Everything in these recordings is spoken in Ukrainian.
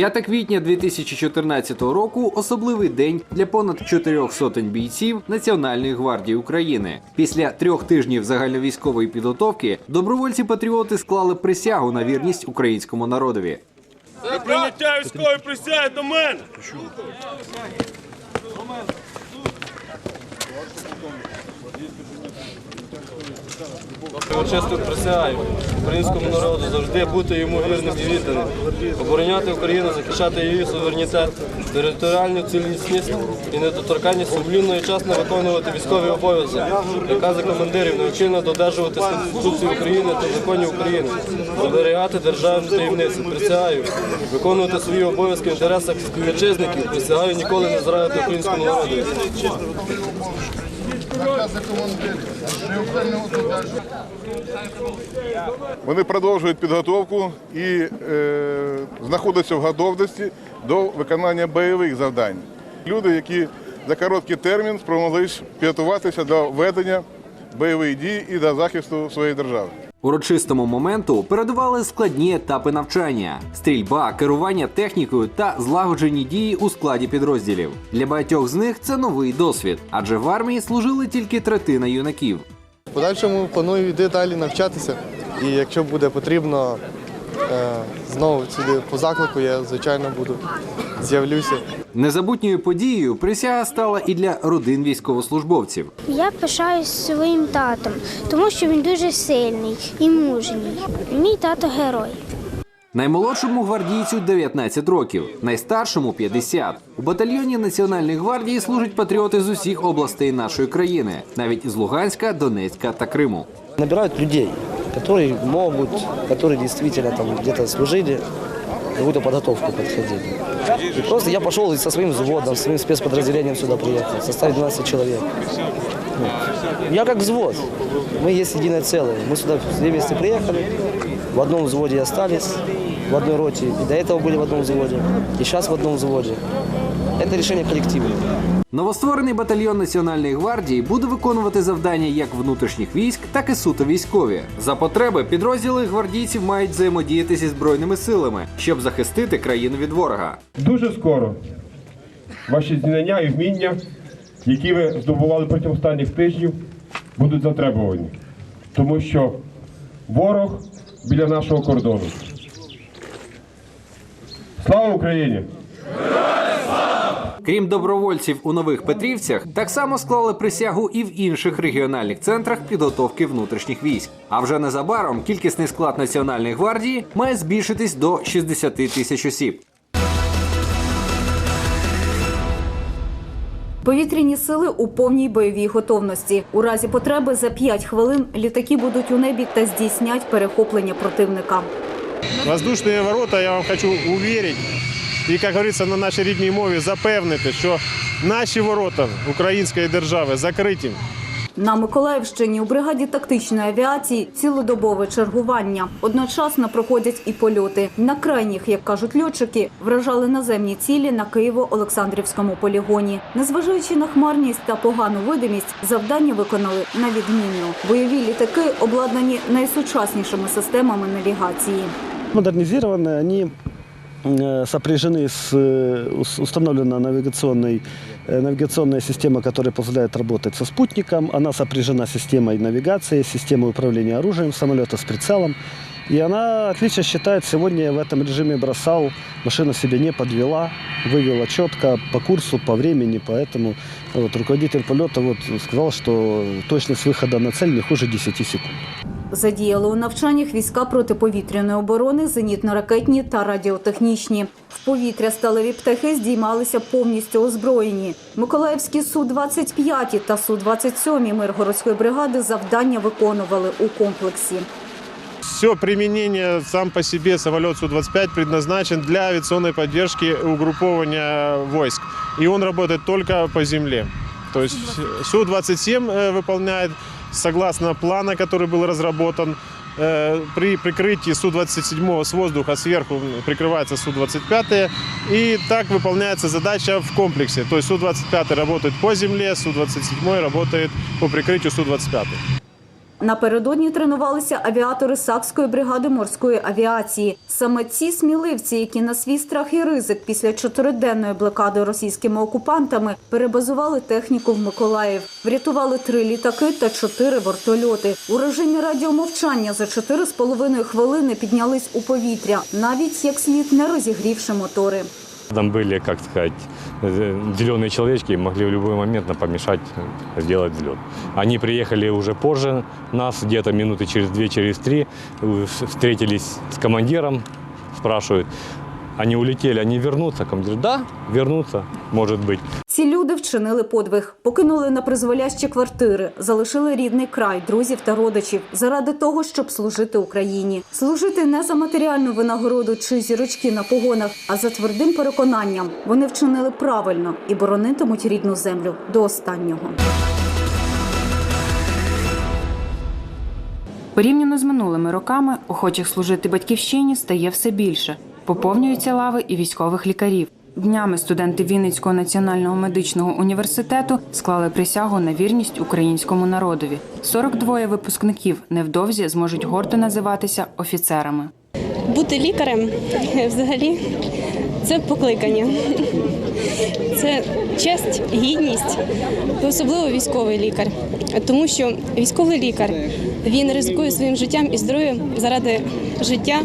5 квітня 2014 року особливий день для понад чотирьох сотень бійців Національної гвардії України. Після трьох тижнів загальновійськової підготовки добровольці-патріоти склали присягу на вірність українському народові. Для прийняття військової присяги до мене. Урочисто присягаю українському народу завжди бути йому вірним і відданим, обороняти Україну, захищати її суверенітет, територіальну цілісність і недоторканність сумлінно і часно виконувати військовий обов'язок, накази командирів, необхідно додержуватись Конституції України та законів України, зберігати державну таємницю. Присягаю, виконувати свої обов'язки в інтересах співвітчизників. Присягаю ніколи не зрадити українському народу. Вони продовжують підготовку і е, знаходяться в готовності до виконання бойових завдань. Люди, які за короткий термін спромоглись підготуватися до ведення бойових дій і до захисту своєї держави. Урочистому моменту передували складні етапи навчання: стрільба, керування технікою та злагоджені дії у складі підрозділів. Для багатьох з них це новий досвід, адже в армії служили тільки третина юнаків. Подальшому планую йти далі навчатися. І якщо буде потрібно знову сюди по заклику, я звичайно буду з'явлюся. Незабутньою подією присяга стала і для родин військовослужбовців. Я пишаюсь своїм татом, тому що він дуже сильний і мужній. Мій тато герой. Наймолодшому гвардійцю 19 років, найстаршому 50. У батальйоні Національної гвардії служать патріоти з усіх областей нашої країни, навіть з Луганська, Донецька та Криму. набирают людей, которые могут, которые действительно там где-то служили, какую-то подготовку подходили. И просто я пошел со своим взводом, своим спецподразделением сюда приехал, в составе 12 человек. Ну, Я как взвод, мы есть единое целое. Мы сюда все вместе приехали, в одном взводе остались, в одной роте. И до этого были в одном взводе, и сейчас в одном взводе. Это решение коллективное. Новостворений батальйон Національної гвардії буде виконувати завдання як внутрішніх військ, так і суто військові. За потреби підрозділи гвардійців мають взаємодіяти зі збройними силами, щоб захистити країну від ворога. Дуже скоро ваші знання і вміння, які ви здобували протягом останніх тижнів, будуть затребувані. Тому що ворог біля нашого кордону. Слава Україні! Крім добровольців у нових Петрівцях, так само склали присягу і в інших регіональних центрах підготовки внутрішніх військ. А вже незабаром кількісний склад Національної гвардії має збільшитись до 60 тисяч осіб. Повітряні сили у повній бойовій готовності. У разі потреби за 5 хвилин літаки будуть у небі та здійснять перехоплення противника. Воздушные ворота, я вам хочу уверить, і, як говориться, на нашій рідній мові запевнити, що наші ворота української держави закриті. На Миколаївщині у бригаді тактичної авіації цілодобове чергування. Одночасно проходять і польоти. На крайніх, як кажуть льотчики, вражали наземні цілі на Києво-Олександрівському полігоні. Незважаючи на хмарність та погану видимість, завдання виконали на відмінно. Бойові літаки обладнані найсучаснішими системами навігації. модернизированы, они э, сопряжены с э, ус- установлена навигационной, э, навигационная система, которая позволяет работать со спутником. Она сопряжена с системой навигации, системой управления оружием самолета с прицелом. И она отлично считает, сегодня в этом режиме бросал, машина себя не подвела, вывела четко по курсу, по времени, поэтому вот, руководитель полета вот, сказал, что точность выхода на цель не хуже 10 секунд. Задіяли у навчаннях війська протиповітряної оборони, зенітно-ракетні та радіотехнічні. В повітря сталеві птахи здіймалися повністю озброєні. Миколаївські Су-25 та Су-27 Миргородської бригади завдання виконували у комплексі. Все применение сам по себе самолет Су-25 предназначен для авиационной поддержки угруппования войск. И он работает только по земле. То есть Су-27 э, выполняет согласно плана, который был разработан. Э, При прикрытии Су-27 с воздуха сверху прикрывается Су-25. И так выполняется задача в комплексе. То есть Су-25 работает по земле, Су-27 работает по прикрытию Су-25. Напередодні тренувалися авіатори Сакської бригади морської авіації. Саме ці сміливці, які на свій страх і ризик після чотириденної блокади російськими окупантами перебазували техніку в Миколаїв, врятували три літаки та чотири вертольоти. У режимі радіомовчання за чотири з половиною хвилини піднялись у повітря, навіть як слід не розігрівши мотори. Там были, как сказать, зеленые человечки, могли в любой момент нам помешать сделать взлет. Они приехали уже позже нас, где-то минуты через две, через три, э, встретились с командиром, спрашивают, они улетели, они вернутся? Командир, да, вернутся, может быть. Ці люди вчинили подвиг, покинули на призволящі квартири, залишили рідний край, друзів та родичів заради того, щоб служити Україні. Служити не за матеріальну винагороду чи зірочки на погонах, а за твердим переконанням. Вони вчинили правильно і боронитимуть рідну землю до останнього. Порівняно з минулими роками охочих служити батьківщині стає все більше. Поповнюються лави і військових лікарів. Днями студенти Вінницького національного медичного університету склали присягу на вірність українському народові. 42 випускників невдовзі зможуть гордо називатися офіцерами. Бути лікарем е, взагалі це покликання. Це честь, гідність, особливо військовий лікар. Тому що військовий лікар він ризикує своїм життям і здоров'ям заради життя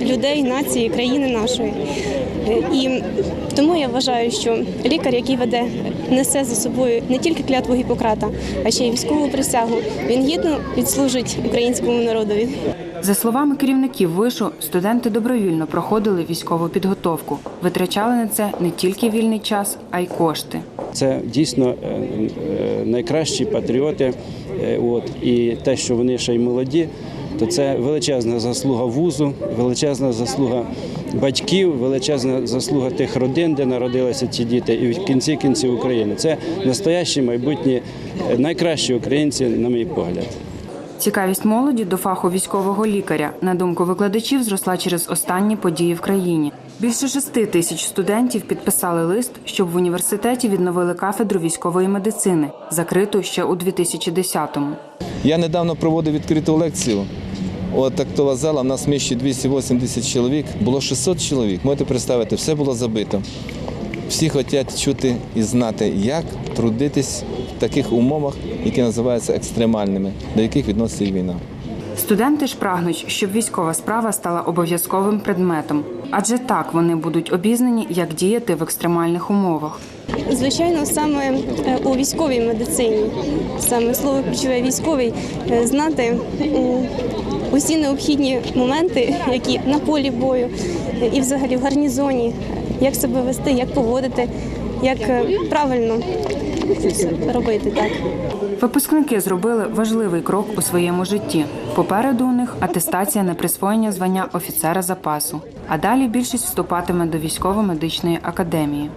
людей, нації, країни нашої. І тому я вважаю, що лікар, який веде, несе за собою не тільки клятву Гіппократа, а ще й військову присягу. Він гідно відслужить українському народові. За словами керівників вишу, студенти добровільно проходили військову підготовку, витрачали на це не тільки вільний час, а й кошти. Це дійсно е, е, найкращі патріоти. Е, От і те, що вони ще й молоді, то це величезна заслуга вузу, величезна заслуга батьків, величезна заслуга тих родин, де народилися ці діти, і в кінці кінців України. Це настоящі майбутні е, найкращі українці, на мій погляд. Цікавість молоді до фаху військового лікаря, на думку викладачів, зросла через останні події в країні. Більше шести тисяч студентів підписали лист, щоб в університеті відновили кафедру військової медицини, закриту ще у 2010-му. Я недавно проводив відкриту лекцію. От актова зала, в нас вміщує 280 чоловік, було 600 чоловік. Можете представити, все було забито. Всі хочуть чути і знати, як трудитись в таких умовах, які називаються екстремальними, до яких відноситься і війна. Студенти ж прагнуть, щоб військова справа стала обов'язковим предметом, адже так вони будуть обізнані, як діяти в екстремальних умовах. Звичайно, саме е, у військовій медицині, саме слово ключове військовий, е, знати усі необхідні моменти, які на полі бою і взагалі в гарнізоні, як себе вести, як поводити, як е, правильно робити так. Випускники зробили важливий крок у своєму житті. Попереду у них атестація на присвоєння звання офіцера запасу. А далі більшість вступатиме до військово-медичної академії.